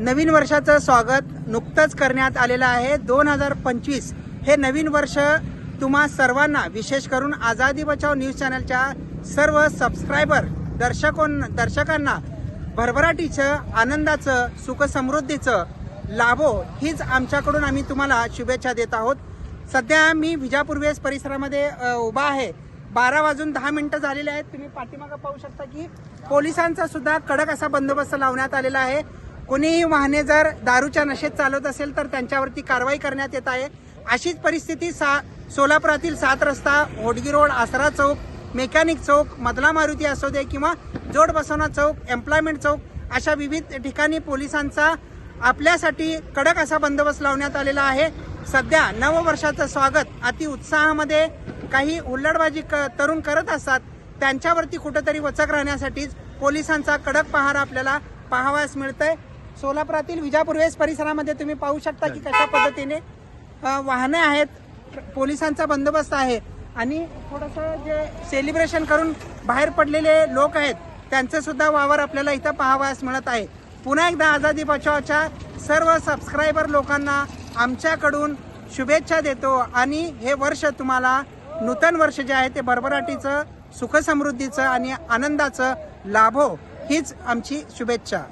नवीन वर्षाचं स्वागत नुकतंच करण्यात आलेलं आहे. दोन हजार पंचवीस हे नवीन वर्ष तुम्हा सर्वांना विशेष करून आझादी बचाव न्यूज चॅनलच्या सर्व सबस्क्रायबर दर्शकों दर्शकांना भरभराटीचं आनंदाचं सुखसमृद्धीचं लाभो हीच आमच्याकडून आम्ही तुम्हाला शुभेच्छा देत आहोत. सध्या मी विजापूर्वेस परिसरामध्ये उभा आहे. बारा वाजून दहा मिनटं झालेले आहेत. तुम्ही पाठीमागं पाहू शकता की पोलिसांचा सुद्धा कडक असा बंदोबस्त लावण्यात आलेला आहे. कोणीही वाहने जर दारूच्या नशेत चालवत असेल तर त्यांच्यावरती कारवाई करण्यात येत आहे. अशीच परिस्थिती सा सोलापुरातील सात रस्ता होडगी रोड आसरा चौक मेकॅनिक चौक मधला मारुती असू दे किंवा जोड बसवणा चौक एम्प्लॉयमेंट चौक अशा विविध ठिकाणी पोलिसांचा आपल्यासाठी कडक असा बंदोबस्त लावण्यात आलेला आहे. सध्या नववर्षाचं स्वागत अति उत्साहामध्ये काही हुल्लडबाजी क तरुण करत असतात. त्यांच्यावरती कुठंतरी वचक राहण्यासाठीच पोलिसांचा कडक पहारा आपल्याला पाहावयास मिळतंय. सोलापुरातील विजापुरवेस परिसरामध्ये तुम्ही पाहू शकता की कशा पद्धतीने वाहनं वाहने आहेत पोलिसांचा बंदोबस्त आहे आणि थोडंसं जे सेलिब्रेशन करून बाहेर पडलेले लोक आहेत त्यांचं सुद्धा वावर आपल्याला इथं पाहावयास मिळत आहे. पुन्हा एकदा आझादी बचावच्या सर्व सबस्क्रायबर लोकांना आमच्याकडून शुभेच्छा देतो आणि हे वर्ष तुम्हाला नूतन वर्ष जे आहे ते भरभराटीचं सुखसमृद्धीचं आणि आनंदाचं लाभो हीच आमची शुभेच्छा.